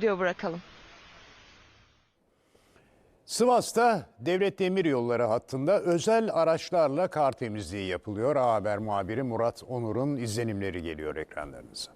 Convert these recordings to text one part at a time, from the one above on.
diyor bırakalım. Sivas'ta Devlet Demiryolları hattında özel araçlarla kar temizliği yapılıyor. A Haber muhabiri Murat Onur'un izlenimleri geliyor ekranlarınıza.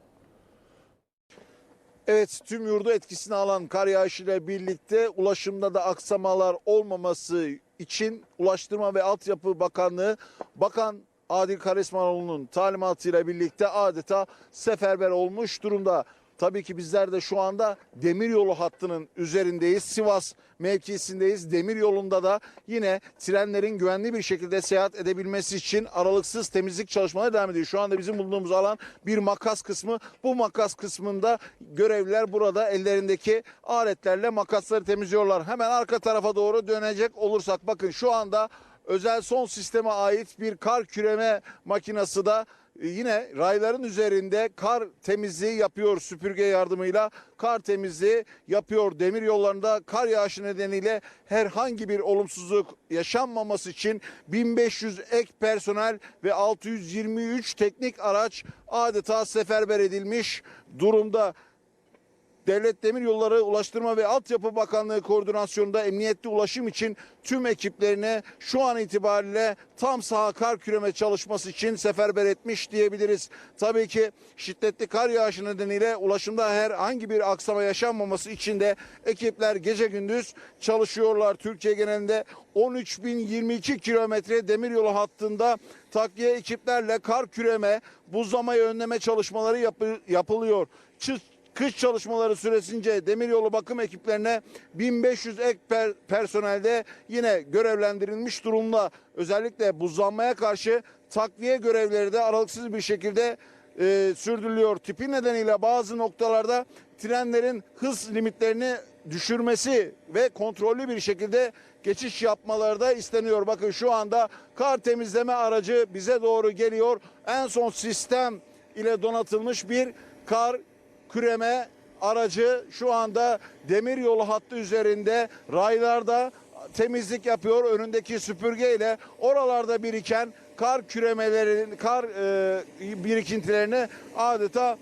Evet tüm yurdu etkisine alan kar yağışıyla birlikte ulaşımda da aksamalar olmaması için Ulaştırma ve Altyapı Bakanlığı Bakan Adil Karesmanoğlu'nun talimatıyla birlikte adeta seferber olmuş durumda. Tabii ki bizler de şu anda demiryolu hattının üzerindeyiz. Sivas mevkisindeyiz. Demiryolunda da yine trenlerin güvenli bir şekilde seyahat edebilmesi için aralıksız temizlik çalışmaları devam ediyor. Şu anda bizim bulunduğumuz alan bir makas kısmı. Bu makas kısmında görevliler burada ellerindeki aletlerle makasları temizliyorlar. Hemen arka tarafa doğru dönecek olursak bakın şu anda özel son sisteme ait bir kar küreme makinası da yine rayların üzerinde kar temizliği yapıyor süpürge yardımıyla kar temizliği yapıyor. Demir yollarında kar yağışı nedeniyle herhangi bir olumsuzluk yaşanmaması için 1500 ek personel ve 623 teknik araç adeta seferber edilmiş durumda. Devlet Demiryolları Ulaştırma ve Altyapı Bakanlığı koordinasyonunda emniyetli ulaşım için tüm ekiplerine şu an itibariyle tam saha kar küreme çalışması için seferber etmiş diyebiliriz. Tabii ki şiddetli kar yağışı nedeniyle ulaşımda herhangi bir aksama yaşanmaması için de ekipler gece gündüz çalışıyorlar. Türkiye genelinde 13.022 kilometre demiryolu hattında takviye ekiplerle kar küreme, buzlamayı önleme çalışmaları yapı- yapılıyor. Çı- Kış çalışmaları süresince demiryolu bakım ekiplerine 1500 ek per- personelde yine görevlendirilmiş durumda. Özellikle buzlanmaya karşı takviye görevleri de aralıksız bir şekilde e, sürdürülüyor. Tipi nedeniyle bazı noktalarda trenlerin hız limitlerini düşürmesi ve kontrollü bir şekilde geçiş yapmaları da isteniyor. Bakın şu anda kar temizleme aracı bize doğru geliyor. En son sistem ile donatılmış bir kar küreme aracı şu anda demiryolu hattı üzerinde raylarda temizlik yapıyor. Önündeki süpürgeyle oralarda biriken kar küremelerin kar e, birikintilerini adeta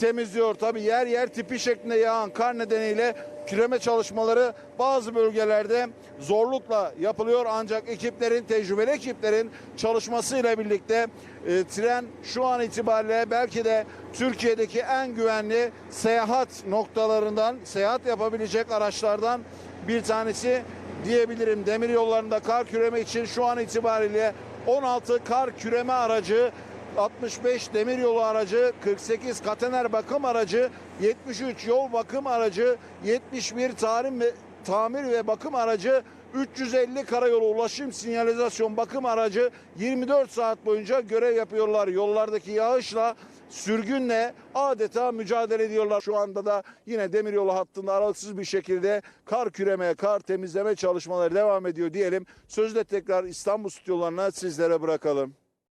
temizliyor. Tabii yer yer tipi şeklinde yağan kar nedeniyle küreme çalışmaları bazı bölgelerde zorlukla yapılıyor ancak ekiplerin tecrübeli ekiplerin çalışmasıyla birlikte e, tren şu an itibariyle belki de Türkiye'deki en güvenli seyahat noktalarından seyahat yapabilecek araçlardan bir tanesi diyebilirim. Demir yollarında kar küreme için şu an itibariyle 16 kar küreme aracı 65 demiryolu aracı, 48 katener bakım aracı, 73 yol bakım aracı, 71 tarih ve tamir ve bakım aracı, 350 karayolu ulaşım sinyalizasyon bakım aracı 24 saat boyunca görev yapıyorlar. Yollardaki yağışla sürgünle adeta mücadele ediyorlar. Şu anda da yine demiryolu hattında aralıksız bir şekilde kar küreme, kar temizleme çalışmaları devam ediyor diyelim. Sözde tekrar İstanbul stüdyolarına sizlere bırakalım.